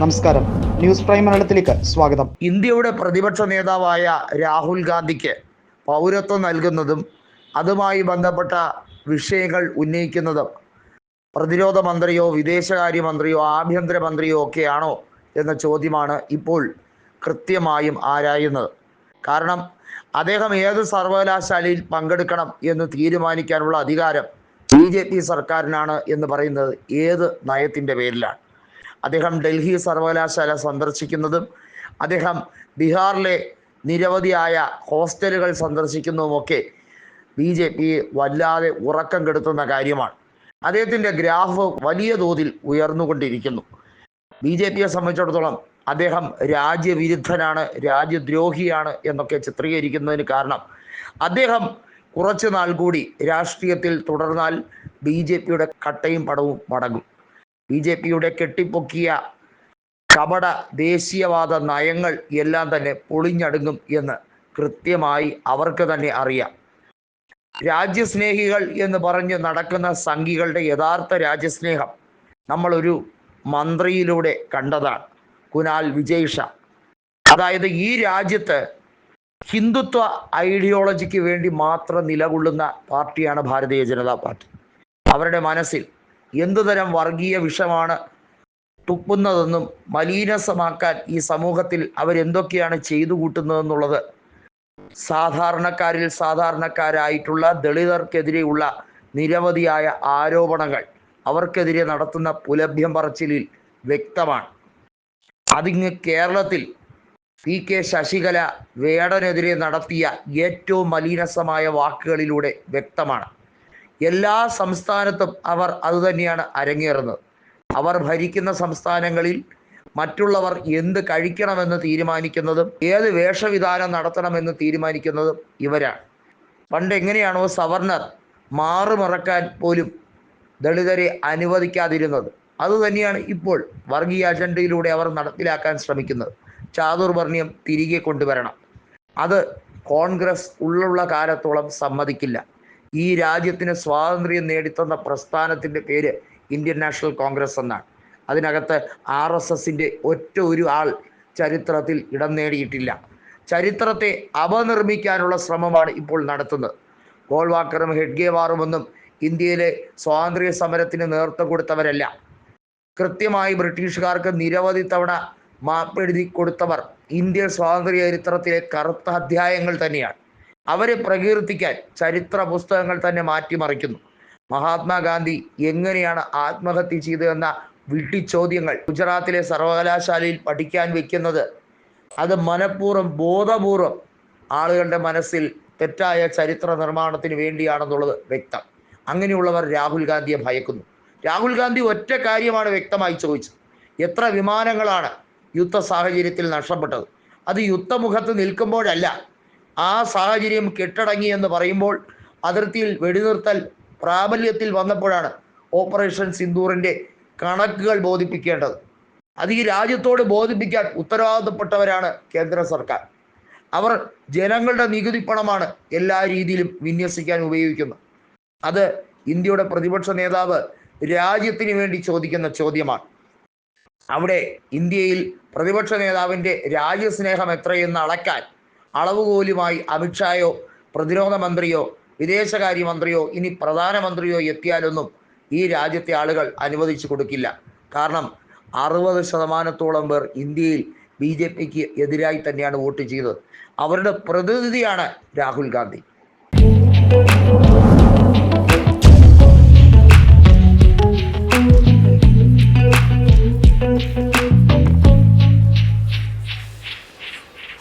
നമസ്കാരം. News prime മലയാളത്തിലേക്ക് സ്വാഗതം. ഇന്ത്യയുടെ പ്രതിപക്ഷ നേതാവായ രാഹുൽ ഗാന്ധിക്ക് പൗരത്വം നൽകുന്നതും അതുമായി ബന്ധപ്പെട്ട വിഷയങ്ങൾ ഉന്നയിക്കുന്നതും പ്രതിരോധ മന്ത്രിയോ വിദേശകാര്യമന്ത്രിയോ ആഭ്യന്തര മന്ത്രിയോ ഒക്കെയാണോ എന്ന ചോദ്യമാണ് ഇപ്പോൾ കൃത്യമായും ആരായുന്നത്. കാരണം അദ്ദേഹം ഏത് സർവകലാശാലയിൽ പങ്കെടുക്കണം എന്ന് തീരുമാനിക്കാനുള്ള അധികാരം ബി സർക്കാരിനാണ് എന്ന് പറയുന്നത് ഏത് നയത്തിന്റെ പേരിലാണ്. അദ്ദേഹം ഡൽഹി സർവകലാശാല സന്ദർശിക്കുന്നതും അദ്ദേഹം ബീഹാറിലെ നിരവധിയായ ഹോസ്റ്റലുകൾ സന്ദർശിക്കുന്നതുമൊക്കെ ബി ജെ പി വല്ലാതെ ഉറക്കം കെടുത്തുന്ന കാര്യമാണ്. അദ്ദേഹത്തിന്റെ ഗ്രാഫ് വലിയ തോതിൽ ഉയർന്നുകൊണ്ടിരിക്കുന്നു. ബി ജെ പിയെ സംബന്ധിച്ചിടത്തോളം അദ്ദേഹം രാജ്യവിരുദ്ധനാണ് രാജ്യദ്രോഹിയാണ് എന്നൊക്കെ ചിത്രീകരിക്കുന്നതിന് കാരണം അദ്ദേഹം കുറച്ചു നാൾ കൂടി രാഷ്ട്രീയത്തിൽ തുടർന്നാൽ ബി ജെ പിയുടെ കട്ടയും പടവും മടങ്ങും. ബി ജെ പിയുടെ കെട്ടിപ്പൊക്കിയ കപട ദേശീയവാദ നയങ്ങൾ എല്ലാം തന്നെ പൊളിഞ്ഞടുങ്ങും എന്ന് കൃത്യമായി അവർക്ക് തന്നെ അറിയാം. രാജ്യസ്നേഹികൾ എന്ന് പറഞ്ഞ് നടക്കുന്ന സംഘികളുടെ യഥാർത്ഥ രാജ്യസ്നേഹം നമ്മളൊരു മന്ത്രിയിലൂടെ കണ്ടതാണ്. കുനാൽ വിജയ് അതായത് ഈ രാജ്യത്ത് ഹിന്ദുത്വ ഐഡിയോളജിക്ക് വേണ്ടി മാത്രം നിലകൊള്ളുന്ന പാർട്ടിയാണ് ഭാരതീയ ജനതാ പാർട്ടി. അവരുടെ മനസ്സിൽ എന്തുതരം വർഗീയ വിഷമാണ് തുപ്പുന്നതെന്നും മലീനസമാക്കാൻ ഈ സമൂഹത്തിൽ അവരെന്തൊക്കെയാണ് ചെയ്തു കൂട്ടുന്നതെന്നുള്ളത്. സാധാരണക്കാരിൽ സാധാരണക്കാരായിട്ടുള്ള ദളിതർക്കെതിരെയുള്ള നിരവധിയായ ആരോപണങ്ങൾ അവർക്കെതിരെ നടത്തുന്ന പുലഭ്യം പറച്ചിലിൽ വ്യക്തമാണ്. അതിങ്ങ് കേരളത്തിൽ പി കെ ശശികല വേടനെതിരെ നടത്തിയ ഏറ്റവും മലീനസമായ വാക്കുകളിലൂടെ വ്യക്തമാണ്. എല്ലാ സംസ്ഥാനത്തും അവർ അതുതന്നെയാണ് അരങ്ങേറുന്നത്. അവർ ഭരിക്കുന്ന സംസ്ഥാനങ്ങളിൽ മറ്റുള്ളവർ എന്ത് കഴിക്കണമെന്ന് തീരുമാനിക്കുന്നതും ഏത് വേഷവിധാനം നടത്തണമെന്ന് തീരുമാനിക്കുന്നതും ഇവരാണ്. പണ്ട് എങ്ങനെയാണോ സവർണർ മാറുമറക്കാൻ പോലും ദളിതരെ അനുവദിക്കാതിരുന്നത്. അതുതന്നെയാണ് ഇപ്പോൾ വർഗീയ അജണ്ടയിലൂടെ അവർ നടപ്പിലാക്കാൻ ശ്രമിക്കുന്നത്. ചാതുർവർണയം തിരികെ കൊണ്ടുവരണം. അത് കോൺഗ്രസ് ഉള്ളുള്ള കാലത്തോളം സമ്മതിക്കില്ല. ഈ രാജ്യത്തിന് സ്വാതന്ത്ര്യം നേടിത്തന്ന പ്രസ്ഥാനത്തിന്റെ പേര് ഇന്ത്യൻ നാഷണൽ കോൺഗ്രസ് എന്നാണ്. അതിനകത്ത് ആർ എസ് എസിന്റെ ഒറ്റ ഒരു ആൾ ചരിത്രത്തിൽ ഇടം നേടിയിട്ടില്ല. ചരിത്രത്തെ അപനിർമ്മിക്കാനുള്ള ശ്രമമാണ് ഇപ്പോൾ നടത്തുന്നത്. ഗോൾവാക്കറും ഹെഡ്ഗേവാറുമൊന്നും ഇന്ത്യയിലെ സ്വാതന്ത്ര്യ സമരത്തിന് നേതൃത്വം കൊടുത്തവരല്ല. കൃത്യമായി ബ്രിട്ടീഷുകാർക്ക് നിരവധി തവണ മാപ്പെഴുതി കൊടുത്തവർ ഇന്ത്യൻ സ്വാതന്ത്ര്യ ചരിത്രത്തിലെ കറുത്ത അധ്യായങ്ങൾ തന്നെയാണ്. അവരെ പ്രകീർത്തിക്കാൻ ചരിത്ര പുസ്തകങ്ങൾ തന്നെ മാറ്റിമറിക്കുന്നു. മഹാത്മാഗാന്ധി എങ്ങനെയാണ് ആത്മഹത്യ ചെയ്തതെന്ന വിട്ടിച്ചോദ്യങ്ങൾ ഗുജറാത്തിലെ സർവകലാശാലയിൽ പഠിക്കാൻ വെക്കുന്നത്? അത് മനഃപൂർവം ബോധപൂർവം ആളുകളുടെ മനസ്സിൽ തെറ്റായ ചരിത്ര നിർമ്മാണത്തിന് വേണ്ടിയാണെന്നുള്ളത് വ്യക്തം. അങ്ങനെയുള്ളവർ രാഹുൽ ഗാന്ധിയെ ഭയക്കുന്നു. രാഹുൽ ഗാന്ധി ഒറ്റ കാര്യമാണ് വ്യക്തമായി ചോദിച്ചത്. എത്ര വിമാനങ്ങളാണ് യുദ്ധ സാഹചര്യത്തിൽ നഷ്ടപ്പെട്ടത്? അത് യുദ്ധമുഖത്ത് നിൽക്കുമ്പോഴല്ല ആ സാഹചര്യം കെട്ടടങ്ങി എന്ന് പറയുമ്പോൾ അതിർത്തിയിൽ വെടിനിർത്തൽ പ്രാബല്യത്തിൽ വന്നപ്പോഴാണ് ഓപ്പറേഷൻ സിന്ദൂറിന്റെ കണക്കുകൾ ബോധിപ്പിക്കേണ്ടത്. അത് ഈ രാജ്യത്തോട് ബോധിപ്പിക്കാൻ ഉത്തരവാദിത്തപ്പെട്ടവരാണ് കേന്ദ്ര സർക്കാർ. അവർ ജനങ്ങളുടെ നികുതി പണമാണ് എല്ലാ രീതിയിലും വിന്യസിക്കാൻ ഉപയോഗിക്കുന്നത്. അത് ഇന്ത്യയുടെ പ്രതിപക്ഷ നേതാവ് രാജ്യത്തിന് വേണ്ടി ചോദിക്കുന്ന ചോദ്യമാണ്. അവിടെ ഇന്ത്യയിൽ പ്രതിപക്ഷ നേതാവിന്റെ രാജ്യസ്നേഹം എത്രയെന്ന് അളക്കാൻ അളവുകോലുമായി അമിത്ഷായോ പ്രതിരോധ മന്ത്രിയോ വിദേശകാര്യമന്ത്രിയോ ഇനി പ്രധാനമന്ത്രിയോ എത്തിയാലൊന്നും ഈ രാജ്യത്തെ ആളുകൾ അനുവദിച്ചു കൊടുക്കില്ല. കാരണം അറുപത് ശതമാനത്തോളം പേർ ഇന്ത്യയിൽ ബി ജെ പിക്ക് എതിരായി തന്നെയാണ് വോട്ട് ചെയ്തത്. അവരുടെ പ്രതിനിധിയാണ് രാഹുൽ ഗാന്ധി.